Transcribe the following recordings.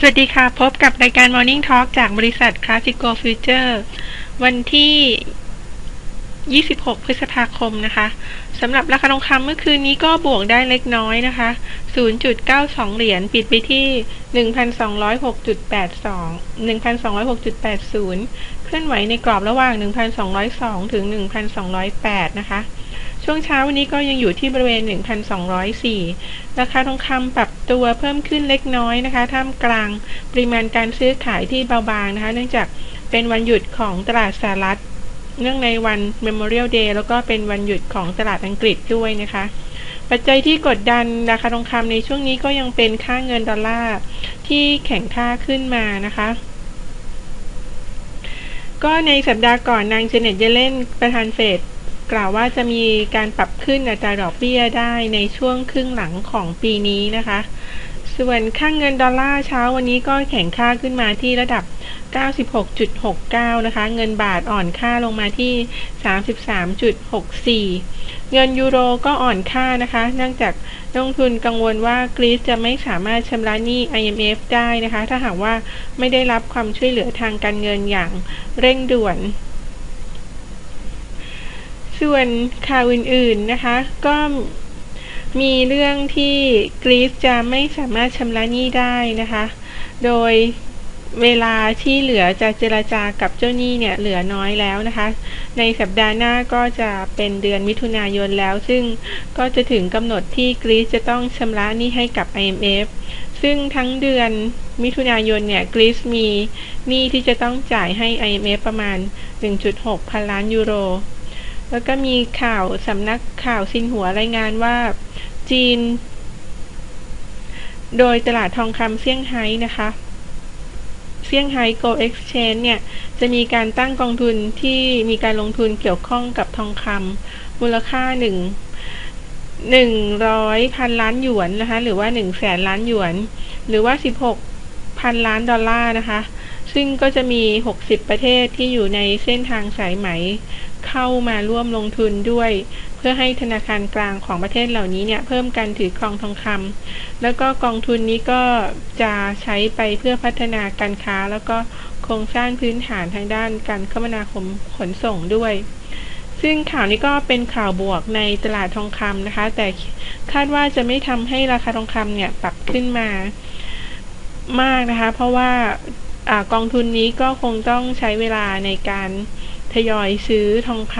สวัสดีค่ะ พบกับรายการ Morning Talk จากบริษัท Classico Future วันที่ 26 พฤษภาคมนะคะสำหรับราคาทองคำเมื่อคืนนี้ก็บวกได้เล็กน้อยนะคะ 0.92 เหรียญปิดไปที่ 1,206.82 1,206.80 เคลื่อนไหวในกรอบระหว่าง 1,202 ถึง 1,208 นะคะช่วงเช้าวันนี้ก็ยังอยู่ที่บริเวณ 1,204 ราคาทองคำปรับ ตัวเพิ่มขึ้นเล็กน้อยนะคะ ท่ามกลางปริมาณการซื้อขายที่เบาบางนะคะ เนื่องจากเป็นวันหยุดของตลาดสหรัฐ เนื่องในวัน Memorial Day แล้วก็เป็นวันหยุดของตลาดอังกฤษด้วยนะคะปัจจัยที่กดดันราคาทองคำในช่วงนี้ก็ยังเป็นค่าเงินดอลลาร์ที่แข็งค่าขึ้นมานะคะ ก็ในสัปดาห์ก่อนนางเจเน็ตเยเลนประธานเฟด กล่าวว่าจะมีการปรับขึ้นอัตราดอกเบี้ยได้ในช่วงครึ่งหลังของปีนี้นะคะ ส่วนค่างเงินดอลลาร์เช้าวันนี้ก็แข็งค่าขึ้นมาที่ระดับ 96.69 นะคะ เงินบาทอ่อนค่าลงมาที่ 33.64 เงินยูโรก็อ่อนค่านะคะ เนื่องจากนักลงทุนกังวลว่ากรีซจะไม่สามารถชำระหนี้ IMF ได้นะคะ ถ้าหากว่าไม่ได้รับความช่วยเหลือทางการเงินอย่างเร่งด่วน ส่วนข่าวอื่นๆนะคะ ก็มีเรื่องที่กรีซจะไม่สามารถชำระหนี้ได้นะคะ โดยเวลาที่เหลือจะเจรจากับเจ้าหนี้เนี่ยเหลือน้อยแล้วนะคะ ในสัปดาห์หน้าก็จะเป็นเดือนมิถุนายนแล้ว ซึ่งก็จะถึงกำหนดที่กรีซจะต้องชำระหนี้ให้กับ IMF ซึ่งทั้งเดือนมิถุนายนเนี่ยกรีซมีหนี้ที่จะต้องจ่ายให้ IMF ประมาณ 1.6 พันล้านยูโร แล้วก็มีข่าวสำนักข่าวซินหัวรายงานว่า จีน โดยตลาดทองคำเซี่ยงไฮ้นะคะเซี่ยงไฮ้ Go Exchange เนี่ย จะมีการตั้งกองทุนที่มีการลงทุนเกี่ยวข้องกับทองคำมูลค่าหนึ่งหนึ่งร้อยพันล้านหยวนนะคะ หรือว่าหนึ่งแสนล้านหยวน หรือว่าสิบหกพันล้านดอลลาร์นะคะ ซึ่งก็จะมีหกสิบประเทศที่อยู่ในเส้นทางสายไหม เข้ามาร่วมลงทุนด้วย เพื่อให้ธนาคารกลางของประเทศเหล่านี้เนี่ยเพิ่มการถือครองทองคำแล้วก็กองทุนนี้ก็จะใช้ไปเพื่อพัฒนาการค้า แล้วก็โครงสร้างพื้นฐานทางด้านการคมนาคมขนส่งด้วยซึ่งข่าวนี้ก็เป็นข่าวบวกในตลาดทองคำนะคะ แต่คาดว่าจะไม่ทำให้ราคาทองคำเนี่ยปรับขึ้นมามากนะคะ เพราะว่า อกองทุนนี้ก็คงต้องใช้เวลาในการทยอยซื้อทองค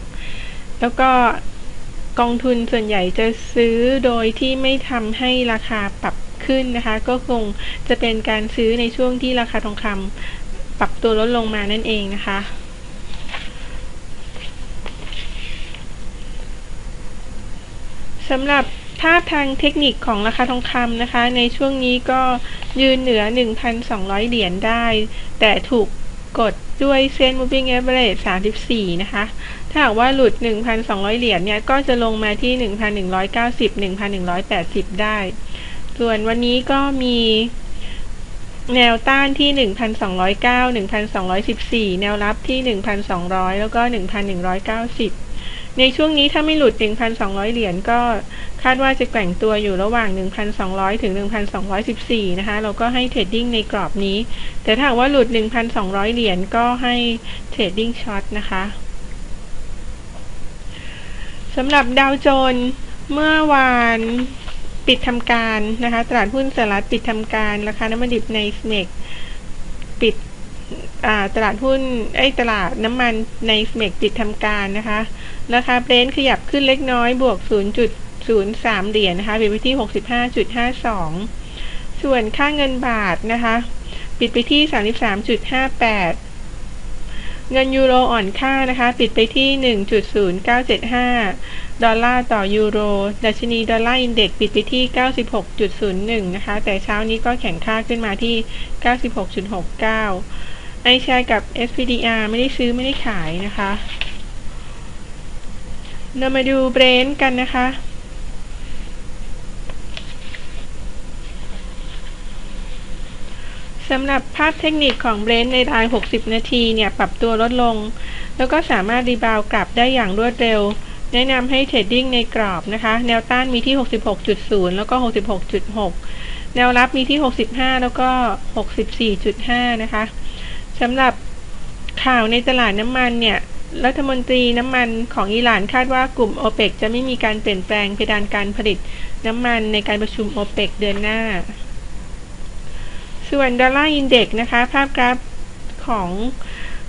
ำแล้วก็กองทุนส่วนใหญ่จะซื้อโดยที่ไม่ทำให้ราคาปรับขึ้นนะคะ ก็คงจะเป็นการซื้อในช่วงที่ราคาทองคำปรับตัวลดลงมานั่นเองนะคะสำหรับ ภาพทางเทคนิคของราคาทองคำนะคะ ในช่วงนี้ก็ยืนเหนือ 1,200 เหรียญได้ แต่ถูกกดด้วยเส้น moving average 34 นะคะ ถ้าหากว่าหลุด 1,200 เหรียญเนี่ย ก็จะลงมาที่ 1,190 1,180 ได้ ส่วนวันนี้ก็มีแนวต้านที่ 1,209 1,214 แนวรับที่ 1,200 แล้วก็ 1,190 ในช่วงนี้ถ้าไม่หลุด 1,200 เหรียญก็คาดว่าจะแกว่งตัวอยู่ระหว่าง 1,200 ถึง 1,214 นะคะ เราก็ให้เทรดดิ้งในกรอบนี้ แต่ถ้าว่าหลุด 1,200 เหรียญก็ให้เทรดดิ้งช็อตนะคะสำหรับดาวโจนเมื่อวานปิดทำการนะคะ ตลาดหุ้นสหรัฐปิดทำการ ราคาน้ำมันดิบในสเมกปิด ตลาดหุ้นไอ้ตลาดน้ำมันในสเมกปิดทำการนะคะ ราคาเบรนท์ขยับขึ้นเล็กน้อยบวก 0.03 เหรียญนะคะปิดไปที่ 65.52 ส่วนค่าเงินบาทนะคะ ปิดไปที่ 33.58 เงินยูโรอ่อนค่านะคะ ปิดไปที่ 1.0975 ดอลลาร์ต่อยูโร ดัชนีดอลลาร์อินเด็กปิดไปที่ 96.01 นะคะ แต่เช้านี้ก็แข็งค่าขึ้นมาที่ 96.69 ไอแชร์กับ SPDR ไม่ได้ซื้อไม่ได้ขายนะคะเรามาดูเบรนท์กันนะคะ สำหรับภาพเทคนิคของเบรนท์ในราย 60 นาทีเนี่ย ปรับตัวลดลง แล้วก็สามารถรีบาวกลับได้อย่างรวดเร็ว แนะนำให้เทรดดิ้งในกรอบนะคะ แนวต้านมีที่ 66.0 แล้วก็ 66.6 แนวรับมีที่ 65 แล้วก็ 64.5 นะคะ สำหรับข่าวในตลาดน้ำมันเนี่ย รัฐมนตรีน้ำมันของอิหร่านคาดว่ากลุ่มโอเปกจะไม่มีการเปลี่ยนแปลงเพดานการผลิตน้ำมันในการประชุมโอเปกเดือนหน้า ส่วนดอลลาร์อินเด็กนะคะ ภาพกราฟของ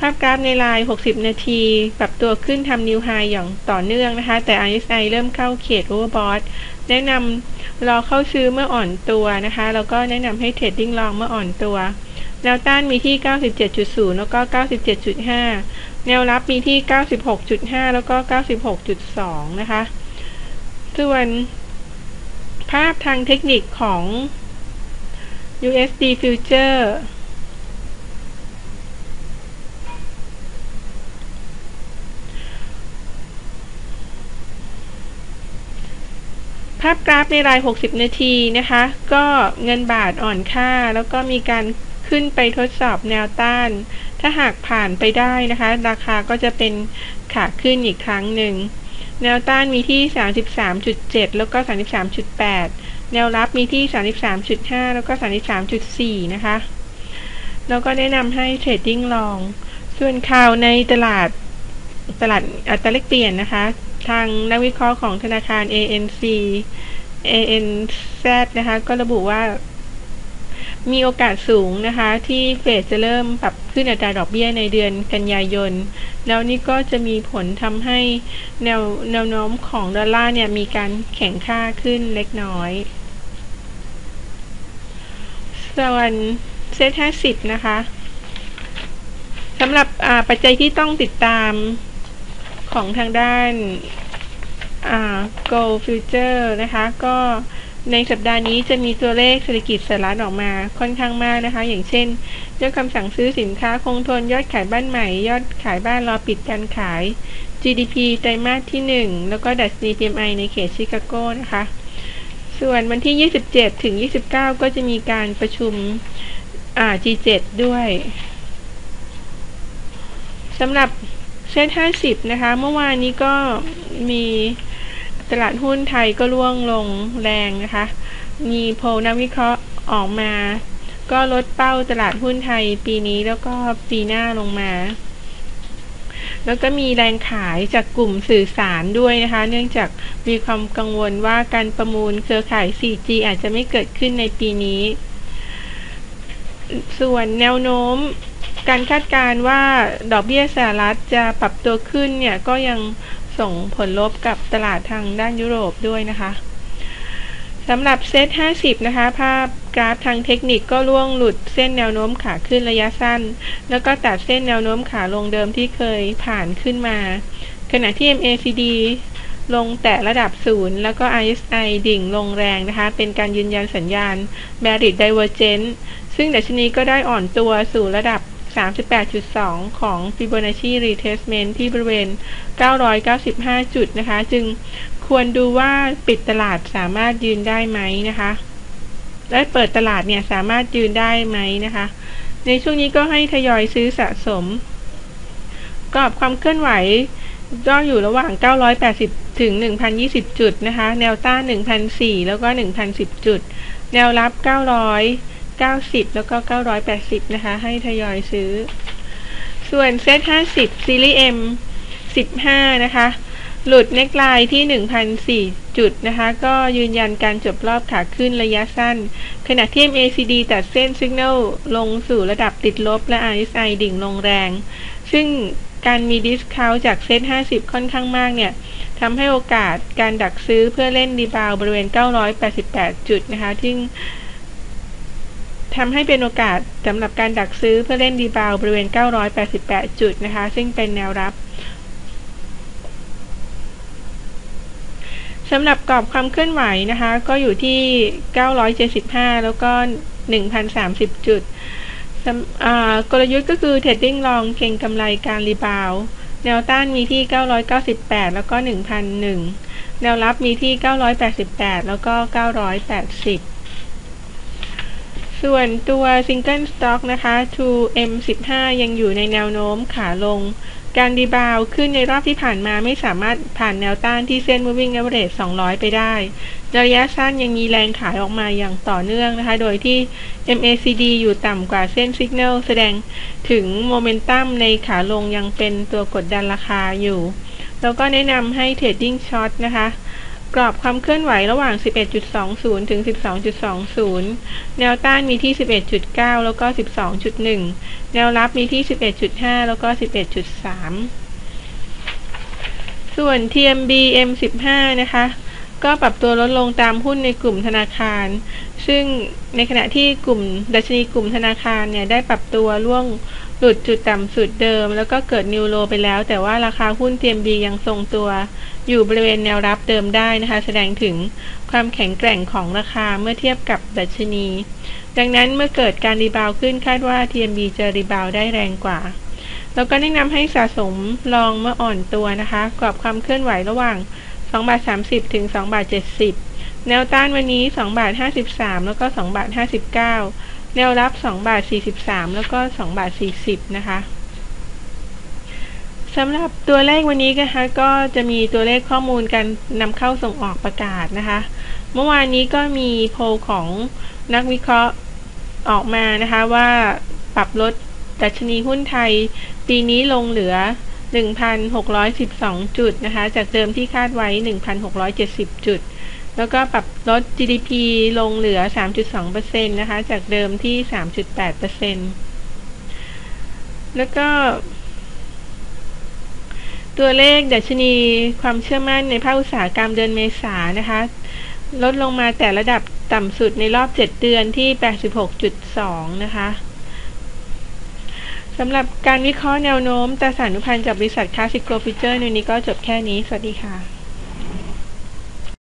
ภาพกราฟในลาย 60 นาที ปรับตัวขึ้นทำนิวไฮอย่างต่อเนื่องนะคะ แต่ RSI เริ่มเข้าเขตโอเวอร์บอทแนะนำรอเข้าซื้อเมื่ออ่อนตัวนะคะ แล้วก็แนะนำให้เทรดดิ้งลองเมื่ออ่อนตัว แนวต้านมีที่ 97.0 แล้วก็ 97.5 แนวรับมีที่ 96.5 แล้วก็ 96.2 นะคะ ส่วนภาพทางเทคนิคของ USD Future ภาพกราฟในราย 60 นาทีนะคะ ก็เงินบาทอ่อนค่า แล้วก็มีการ ขึ้นไปทดสอบแนวต้าน ถ้าหากผ่านไปได้นะคะ ราคาก็จะเป็นขาขึ้นอีกครั้งหนึ่ง แนวต้านมีที่ 33.7 แล้วก็ 33.8 แนวรับมีที่ 33.5 แล้วก็ 33.4 นะคะ แล้วก็แนะนำให้เทรดดิ้งลอง ส่วนข่าวในตลาดตลาดอัตราแลกเปลี่ยนนะคะ ทางนักวิเคราะห์ของธนาคาร ANC ANZ นะคะ ก็ระบุว่า มีโอกาสสูงนะคะ ที่เฟดจะเริ่มปรับขึ้นอัตราดอกเบี้ยในเดือนกันยายน แล้วนี่ก็จะมีผลทำให้แนวแนวโน้มของดอลลาร์เนี่ยมีการแข็งค่าขึ้นเล็กน้อย ส่วนเซ็ตห้าสิบนะคะสำหรับปัจจัยที่ต้องติดตามของทางด้าน Go Future นะคะ ก็ ในสัปดาห์นี้จะมีตัวเลขเศรษฐกิจสหรัฐออกมาค่อนข้างมากนะคะ อย่างเช่นยอดคำสั่งซื้อสินค้าคงทนยอดขายบ้านใหม่ ยอดขายบ้านรอปิดการขาย GDP ไตรมาสที่ 1 แล้วก็ดัชนี PMI ในเขตชิคาโกนะคะ ส่วนวันที่ 27 ถึง 29 ก็จะมีการประชุม G7 ด้วยสำหรับเซ็นห้าสิบนะคะ เมื่อวานนี้ก็มี ตลาดหุ้นไทยก็ร่วงลงแรงนะคะ มีโพลนักวิเคราะห์ออกมา ก็ลดเป้าตลาดหุ้นไทยปีนี้แล้วก็ปีหน้าลงมา แล้วก็มีแรงขายจากกลุ่มสื่อสารด้วยนะคะ เนื่องจากมีความกังวลว่าการประมูลเครือข่าย 4G อาจจะไม่เกิดขึ้นในปีนี้ ส่วนแนวโน้มการคาดการณ์ว่าดอกเบี้ยสหรัฐจะปรับตัวขึ้นเนี่ยก็ยัง ส่งผลลบกับตลาดทางด้านยุโรปด้วยนะคะสำหรับเซต 50 นะคะ ภาพกราฟทางเทคนิคก็ล่วงหลุดเส้นแนวโน้มขาขึ้นระยะสั้น แล้วก็ตัดเส้นแนวโน้มขาลงเดิมที่เคยผ่านขึ้นมา ขณะที่ MACD ลงแตะระดับศูนย์แล้วก็ RSI ดิ่งลงแรงนะคะ เป็นการยืนยันสัญญาณ Bearish Divergence ซึ่งดัชนีก็ได้อ่อนตัวสู่ระดับ 38.2 ของ Fibonacci Retracement ที่บริเวณ 995 จุดนะคะ จึงควรดูว่าปิดตลาดสามารถยืนได้ไหมนะคะ และเปิดตลาดเนี่ยสามารถยืนได้ไหมนะคะ ในช่วงนี้ก็ให้ทยอยซื้อสะสม กรอบความเคลื่อนไหวก็อยู่ระหว่าง 980 ถึง 1,020 จุดนะคะ แนวต้าน1,004 แล้วก็ 1,010 จุด แนวรับ 900 90 แล้วก็ 980 นะคะ ให้ทยอยซื้อ ส่วนเซต50 ซีรีส์ M 15 นะคะ หลุดเน็กไลน์ที่ 1,004 จุดนะคะ ก็ยืนยันการจบรอบขาขึ้นระยะสั้น ขณะที่ MACD ตัดเส้นสัญญาณลงสู่ระดับติดลบและ RSI ดิ่งลงแรง ซึ่งการมีดิสคาวจากเซ็ต50 ค่อนข้างมากเนี่ยทำให้โอกาสการดักซื้อเพื่อเล่นรีบาวบริเวณ 988 จุดนะคะที่ ทำให้เป็นโอกาสสำหรับการดักซื้อเพื่อเล่นดีบาวบริเวณ 988 จุดนะคะ ซึ่งเป็นแนวรับสำหรับกรอบความเคลื่อนไหวนะคะ ก็อยู่ที่ 975 แล้วก็ 1,030 จุดกลยุทธ์ก็คือเทรดดิ้งลองเก็งกำไรการรีบาว แนวต้านมีที่ 998 แล้วก็ 1,001 แนวรับมีที่ 988 แล้วก็ 980 ส่วนตัว Single Stock นะคะ 2M15 ยังอยู่ในแนวโน้มขาลง การรีบาวขึ้นในรอบที่ผ่านมาไม่สามารถผ่านแนวต้านที่เส้น moving average 200 ไปได้ระยะสั้นยังมีแรงขายออกมาอย่างต่อเนื่องนะคะ โดยที่ MACD อยู่ต่ำกว่าเส้น Signal แสดงถึงโมเมนตัมในขาลงยังเป็นตัวกดดันราคาอยู่ แล้วก็แนะนำให้ Trading Short นะคะ กรอบความเคลื่อนไหวระหว่าง 11.20 ถึง 12.20 แนวต้านมีที่ 11.9 แล้วก็ 12.1 แนวรับมีที่ 11.5 แล้วก็ 11.3 ส่วน TMB M15 นะคะ ก็ปรับตัวลดลงตามหุ้นในกลุ่มธนาคาร ซึ่งในขณะที่กลุ่มดัชนีกลุ่มธนาคารเนี่ยได้ปรับตัวล่วงหลุดจุดต่ำสุดเดิม แล้วก็เกิดนิวโลไปแล้ว แต่ว่าราคาหุ้น TMB ยังทรงตัว อยู่บริเวณแนวรับเดิมได้นะคะ แสดงถึงความแข็งแกร่งของราคาเมื่อเทียบกับดัชนี ดังนั้นเมื่อเกิดการรีบาวขึ้นคาดว่า TMB จะรีบาวได้แรงกว่า แล้วก็แนะนำให้สะสมลองเมื่ออ่อนตัวนะคะ กรอบความเคลื่อนไหวระหว่าง2บาท30ถึง2บาท70 แนวต้านวันนี้2บาท53 แล้วก็2บาท59 แนวรับ2บาท43 แล้วก็2บาท40 นะคะสำหรับตัวเลขวันนี้นะคะก็จะมีตัวเลขข้อมูลการนำเข้าส่งออกประกาศนะคะ เมื่อวานนี้ก็มีโพลของนักวิเคราะห์ออกมานะคะว่าปรับลดดัชนีหุ้นไทย ปีนี้ลงเหลือ 1,612 จุดนะคะ จากเดิมที่คาดไว้ 1,670 จุด แล้วก็ปรับลด GDP ลงเหลือ 3.2%นะคะ จากเดิมที่ 3.8%แล้วก็ ตัวเลขดัชนีความเชื่อมั่นในภาคอุตสาหกรรมเดือนเมษานะคะ ลดลงมาแต่ระดับต่ำสุดในรอบ 7 เดือนที่ 86.2 นะคะสำหรับการวิเคราะห์แนวโน้มตราสารนุพันธ์จากบริษัทคาสิโกฟิเจอร์ในนี้ก็จบแค่นี้ สวัสดีค่ะ